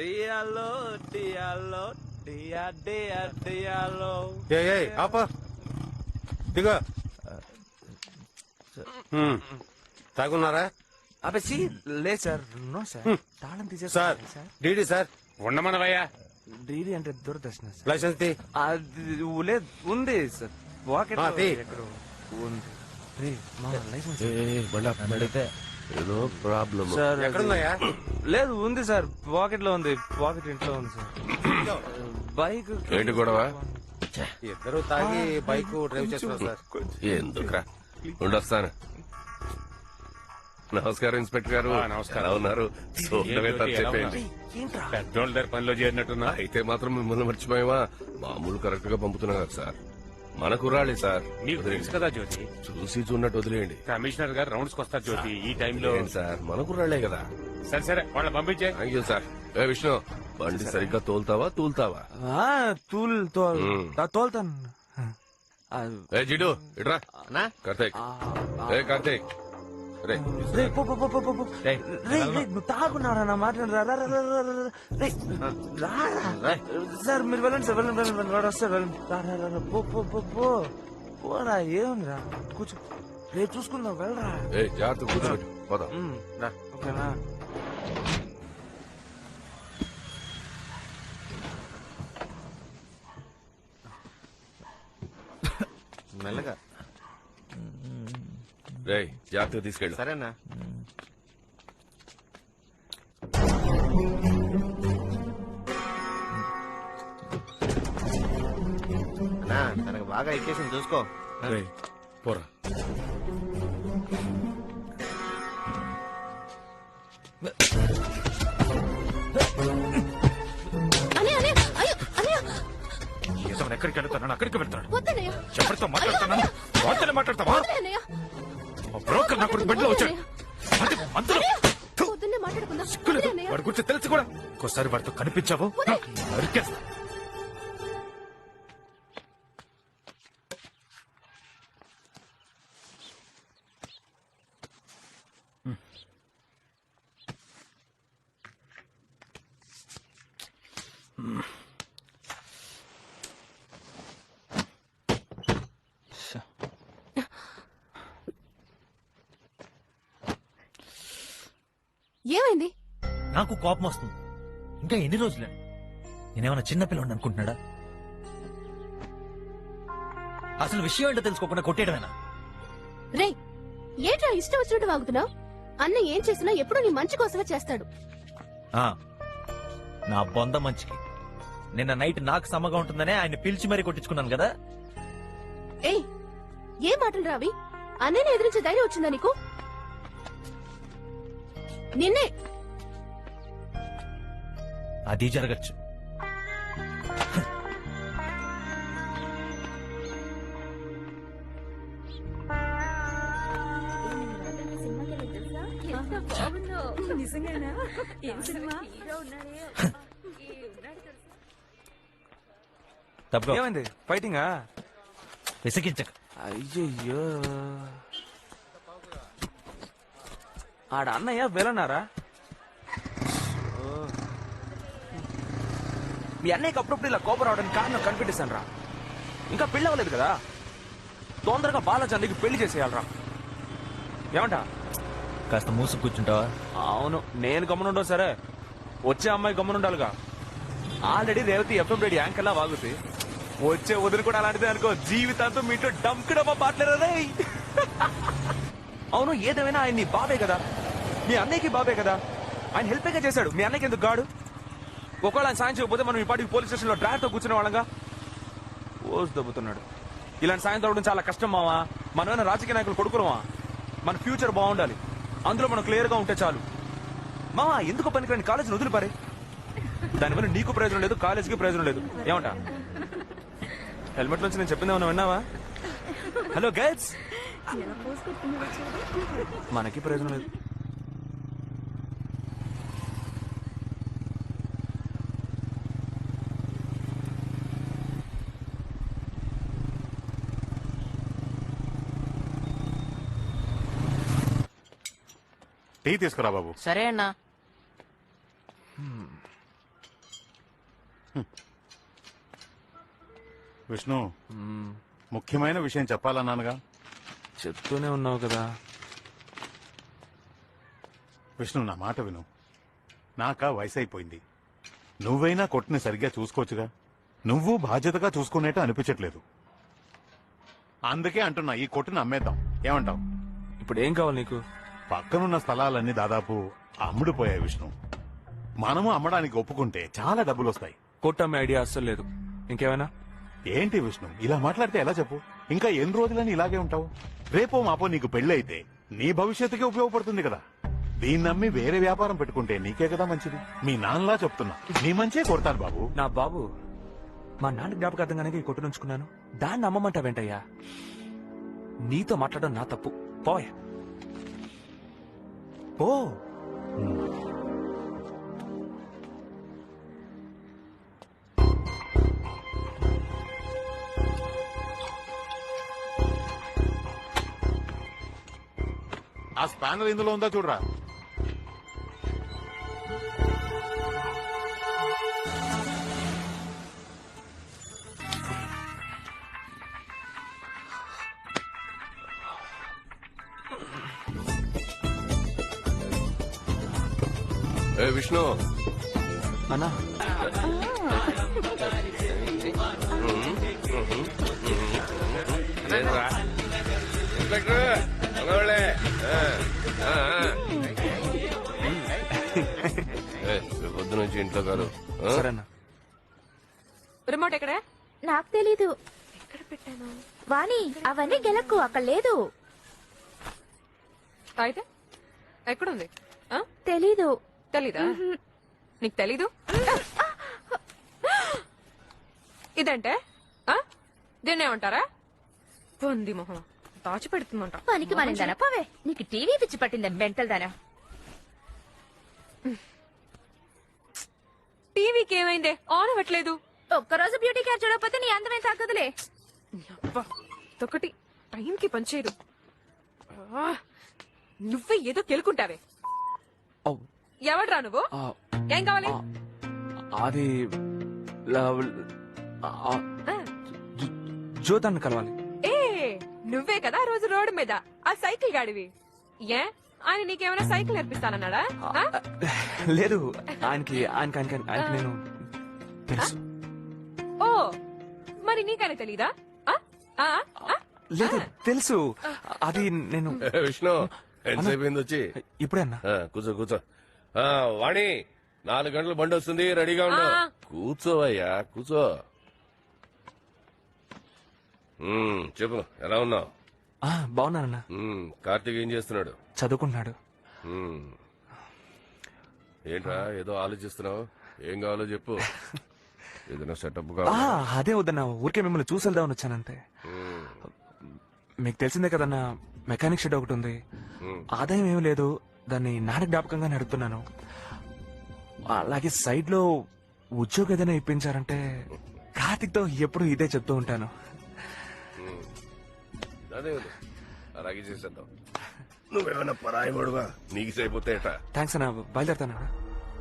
డియాలో డియాలో డియా డియా డియాలో ఏ ఆప దిగో హ్మ్. తాగున్నారా అబ్బే సి లే సార్ నో సార్ తాళం తీసేస్తారు సార్ డీడీ సార్ ఉండమనవయ్యా. డీడీ అంటే దూరదర్శన సార్ లైసెన్స్ తీ అది లేదు ఉంది సార్ వాకెట్ ఉంది. రే మా లైసెన్స్ ఏదో ప్రాబ్లం సార్ ఎక్కడున్నాయా? లేదు ఉంది సార్. పాకెట్లో ఉంది. పాకెట్ ఇంట్లో ఉంది సార్. బైక్ ఏంటి గొడవ? ఇద్దరు తాగి బైక్ డ్రైవ్ చేస్తున్నారు సార్. ఎందుకురా? ఉండొస్తాను. నమస్కారం ఇన్స్పెక్టర్ గారు. ఆ, నమస్కారం. ఉన్నారు? చెప్పేయండి. ఏంట్రా పెద్దోళ్ళ దగ్గర పనిలో చేరినట్టున్నా? అయితే మాత్రం మిమ్మల్ని మర్చిపోయావా? మామూలు కరెక్ట్గా పంపుతున్నా కదా సార్. మన కుర్రాళ్ళే సార్. నీకు తెలుసు కదా జ్యోతి? చూసి చూడనట్టు వదిలేయండి. కమిషనర్ గారు రౌండ్స్ వస్తారు జ్యోతి ఈ టైంలో. ఏంటి సార్? మన కుర్రాళ్ళే కదా. సరే సరే వాళ్ళ పంపించే. Thank you sir. ఏ విష్ణు బండి సరిగ్గా తోలుతావా? తూలుతావా? ఆ, తూల్ తోల్. ఆ, తోల్తాను. ఆ, ఏ జిడు ఇట్రా. కార్తీక్. ఏ కార్తీక్. తాగున్నారా నా రా. సార్ మీరు వెళ్ళండి సార్ వెళ్ళండి వెళ్ళండి వెళ్ళండి వస్తారు వెళ్ళండి. పో పో పో పో. పోరా ఏముందిరా? కూర్చో. రేపు చూసుకుందాం వెళ్ళరా. జాగ్రత్త కూర్చోబెట్టు. పోదాం. ఓకేనా? మెల్లగా. జాగ్రత్తగా తీసుకెళ్ళు. సరేనా? తనకు బాగా ఎక్కేసింది చూసుకో. పోరా. అనే అనే అయ్యో అనే ఇతను ఎక్కడికి వెళ్తాను అక్కడికి వెళ్తాడు. వద్దనయ్య ఎవరితో మాట్లాడుతున్నాను వాటితో మాట్లాడతావా? వద్దనయ్య బ్రోకర్ నా కొడుకు బెడ్లో వచ్చాడు అది మాట్లాడుకుందాం. సిగ్గులేదు. వాడి గురించి తెలుసు కూడా. ఇంకోసారి వాడితో కనిపించావు? నరికేస్తా. ఏమైంది? నాకు కోపం వస్తుంది. ఇంకా ఎన్ని రోజులే? నేనేమన్నా చిన్నపిల్లని అనుకుంటున్నాడా? అసలు విషయం ఏంటో తెలుసుకోకుండా కొట్టేయడమేనా? రే ఏంట్రా ఇష్టం వచ్చినట్టు వాగుతున్నావు? అన్న ఏం చేసినా ఎప్పుడు నీ మంచి కోసమే చేస్తాడు. ఆ, నా బొంద మంచికి. నిన్న నైట్ నాకు సమ్మగా ఉంటుందనే ఆయన పిలిచి మరీ కొట్టించుకున్నాను కదా? ఏయ్ ఏ మాటలు రావి? అన్నయ్యని ఎదిరించే ధైర్యం వచ్చిందా నీకు? నిన్నే. అది జరగచ్చు. తప్పుకో. ఏమైంది? ఫైటింగా విసిగించక. అయ్యయ్యో. ఆడ అన్నయ్య వెళ్ళన్నారా మీ అన్నయ్యకి అప్పుడప్పుడు ఇలా కోపం రావడానికి కారణం కనిపెట్టేశాను రా ఇంకా పెళ్ళి అవ్వలేదు కదా? తొందరగా బాలచంద్రకి పెళ్ళి చేసేయాలరా. ఏమంటా? కాస్త మూసు కూర్చుంటావా? అవును నేను గమనుండవు సరే. వచ్చే అమ్మాయి గమనుండాలిగా ఆల్రెడీ రేవతి ఎఫ్ఎం రెడీ యాంకర్లా వాగుతుంది వచ్చే వదిలి కూడా అలాంటిదే అనుకో. జీవితాంతం మీతో డంకుడమ్మా పాటలేరే అవును ఏదేమైనా ఆయన నీ బాబే కదా. మీ అన్నయ్యకి బాబే కదా? ఆయన హెల్పేగా చేశాడు. మీ అన్నయ్యకి ఎందుకు గాడు? ఒకవేళ ఆయన సాయం చేయకపోతే మనం ఈ పాటికి పోలీస్ స్టేషన్లో డ్రైవర్తో కూర్చునే వాళ్ళంగా? ఓసి దొబ్బుతున్నాడు. ఇలాంటి సాయం దొరకడం చాలా కష్టం మావా. మనమైనా రాజకీయ నాయకులు కొడుకురమా మన ఫ్యూచర్ బాగుండాలి. అందులో మనం క్లియర్గా ఉంటే చాలు. మావా ఎందుకు పనికిరాని కాలేజీని వదిలిపారే? దానివల్ల నీకు ప్రయోజనం లేదు కాలేజీకి ప్రయోజనం లేదు. ఏమంటా? హెల్మెట్ నుంచి నేను చెప్పింది ఏమన్నా విన్నావా? Hello guys! మనకి ప్రయోజనం లేదు. టీ తీసుకురా బాబు. సరే అన్నా. విష్ణు ముఖ్యమైన విషయం చెప్పాలన్నానుగా చెప్తూనే ఉన్నావు కదా. విష్ణు నా మాట విను. నాకా వయసు అయిపోయింది నువ్వైనా కొట్టుని సరిగ్గా చూసుకోవచ్చుగా. నువ్వు బాధ్యతగా చూసుకునేట్టు అనిపించట్లేదు. అందుకే అంటున్నా ఈ కొట్టుని అమ్మేద్దాం. ఏమంటావ్? ఇప్పుడు ఏం కావాలి నీకు? పక్కనున్న స్థలాలన్నీ దాదాపు అమ్ముడుపోయాయి విష్ణు. మనము అమ్మడానికి ఒప్పుకుంటే చాలా డబ్బులు వస్తాయి కొట్టమ్మే ఐడియా అస్సలు లేదు. ఇంకేమైనా? ఏంటి విష్ణు? ఇలా మాట్లాడితే ఎలా చెప్పు? ఇంకా ఎన్ని రోజులని ఇలాగే ఉంటావు? రేపో మాపో నీకు పెళ్ళి అయితే నీ భవిష్యత్తుకే ఉపయోగపడుతుంది కదా. దీన్ని నమ్మి వేరే వ్యాపారం పెట్టుకుంటే నీకే కదా మంచిది. మీ నాన్నలా చెప్తున్నా. నీ మంచే కొడతాను బాబు. నా బాబు మా నాన్న జ్ఞాపకార్థంగానే ఈ కొట్టు నుంచుకున్నాను దాన్ని అమ్మమంటావేంటయ్యా? నీతో మాట్లాడడం నా తప్పు. పోయ్ పో ఆ స్పానర్ ఇందులో ఉందా చూడరా? ఏ విష్ణు. అన్నా. రేపు పొద్దు నుంచి ఇంట్లో కాదు? సరేనా. రిమోట్ ఎక్కడే? నాకు తెలీదు. ఎక్కడ పెట్టాను? వాణి అవన్నీ గెలకు అక్కడ లేదు. అయితే ఎక్కడుంది? ఆ? తెలీదు. తెలీదా? నీకు తెలీదు? ఇదంటే? ఆ? దీన్నే ఉంటారా పొంది మొహం. దాచి పెడుతుందంట పనికి మాలిందనా పవే. నీకు టీవీ పిచ్చి పట్టిందా? మెంటల్ దానా? టీవీకి ఏమైందే? ఆన్ అవ్వట్లేదు. ఒక్కరోజు బ్యూటీ కేర్ చూడకపోతే నీ అందమే తగ్గదులే ఇదొకటి. టైంకి పనిచేయదు. నువ్వే ఏదో కెలుకుంటావే. ఎవడ్రా నువ్వు? ఏం కావాలి? అది జ్యోతాన్ని కలవాలి. ఏ నువ్వే కదా ఆ రోజు రోడ్డు మీద. ఆ సైకిల్ గాడివి. ఏ? ఆయన నీకేమైనా సైకిల్ నేర్పిస్తానన్నాడా? లేదు. ఆయనకి ఆయనకి ఆయనకి ఆయనకి నేను తెలుసు. ఓ మరి నీకని తెలీదా? ఆ? ఆ? ఆ? లేదు తెలుసు. అది నేను విష్ణు ఎంతసేపు వచ్చి? ఇప్పుడే అన్నా. కూర్చో కూర్చో. వాణి నాలుగు గంటలు బండి వస్తుంది రెడీగా ఉండు. కూర్చోవయ్యా కూర్చో. చెప్పు ఎలా ఉన్నావు? బాగున్నానన్నా. కార్తీక్ ఏం చేస్తున్నాడు? చదువుకుంటున్నాడు. ఉమ్. ఏంట్రా ఏదో ఆలోచిస్తున్నావు? ఏం కావాలో చెప్పు. ఏదైనా సెటప్ అదే వద్దన్నా ఊరికే మిమ్మల్ని చూసి వెళ్దామని వచ్చానంతే మీకు తెలిసిందే కదన్నా మెకానిక్ షెడ్ ఒకటి ఉంది. ఆదాయం ఏమీ లేదు దాన్ని నాన్న జ్ఞాపకంగా నడుపుతున్నాను. అలాగే సైడ్లో ఉద్యోగం ఏదైనా ఇప్పించారంటే కార్తిక్తో ఎప్పుడు ఇదే చెప్తూ ఉంటాను. అలాగే చేసేద్దాం నువ్వేమైనా పరాయి వాడువా? నీకు సరిపోతే ఎటా థ్యాంక్స్ అన్న బయలుదేరుతానా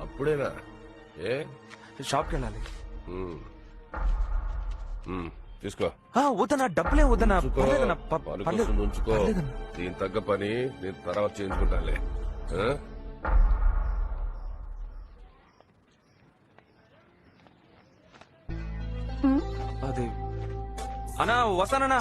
అప్పుడేనా? ఏ? షాప్కి వెళ్ళాలి. తీసుకో. ఆ, వద్దన్నా డబ్బులే వద్దన్నా. ఉంచుకో. పర్లేదన్నా. దీని తగ్గ పని నేను తర్వాత చేయించుకుంటానులే? అది. అన్నా వస్తానన్నా.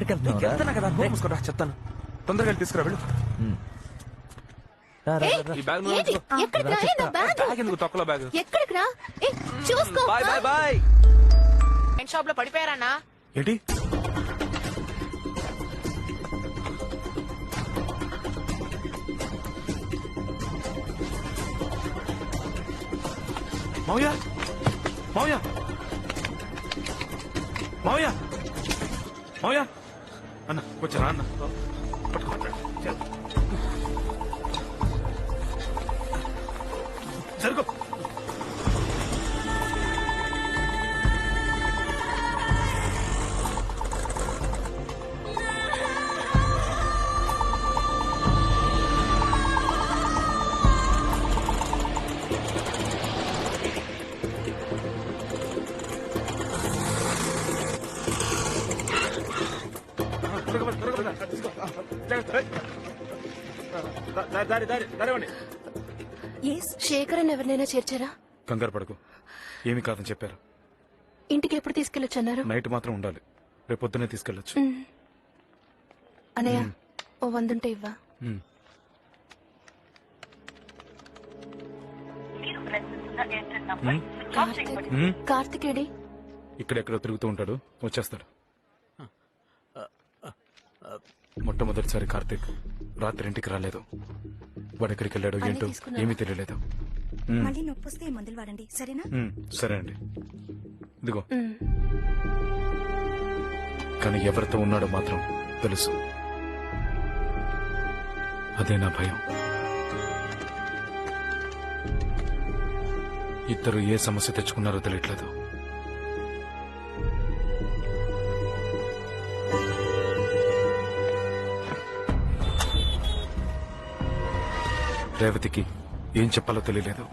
ఎక్కడికి వెళ్తున్నా కదా? నోరు మూసుకోరా చెప్తాను. తొందరగా వెళ్ళి తీసుకురా వెళ్ళు. ఈ బ్యాగ్ నువ్వు ఏంటి? ఉంచుకో. ఎక్కడికి రా? ఏ నా బ్యాగ్? బ్యాగ్ ఎందుకు? తొక్కలో బ్యాగ్. ఎక్కడికి రా? ఏ, చూసుకో. Bye bye bye. వైన్ షాప్లో పడిపోయారన్నా? ఏంటి? మావయ్య? మావయ్య? మావయ్య? మావయ్య? అన్న వచ్చారా అన్న. దారి దారి దారి ఇవ్వండి శేఖర్ అని ఎవరినైనా చేర్చారా? కంగారు పడకు. ఏమీ కాదని చెప్పారు. ఇంటికి ఎప్పుడు తీసుకెళ్ళొచ్చు అన్నారు? నైట్ మాత్రం ఉండాలి. రేపు పొద్దునే తీసుకెళ్ళొచ్చు. ఉమ్. అన్నయ్య ఓ వందుంటే ఇవ్వా. కార్తికేడి? ఇక్కడెక్కడో తిరుగుతూ ఉంటాడు. వచ్చేస్తాడు. మొట్టమొదటిసారి కార్తీక్ రాత్రి ఇంటికి రాలేదు. వాడు ఎక్కడికి వెళ్ళాడో ఏంటో? ఏమీ తెలియలేదు. మళ్ళీ నొప్పి వస్తే మందులు వాడండి. సరేనా? సరే అండి. ఇదిగో. కానీ ఎవరితో ఉన్నాడో మాత్రం తెలుసు. అదే నా భయం. ఇద్దరు ఏ సమస్య తెచ్చుకున్నారో తెలియట్లేదు. రేవతికి ఏం చెప్పాలో తెలియలేదు.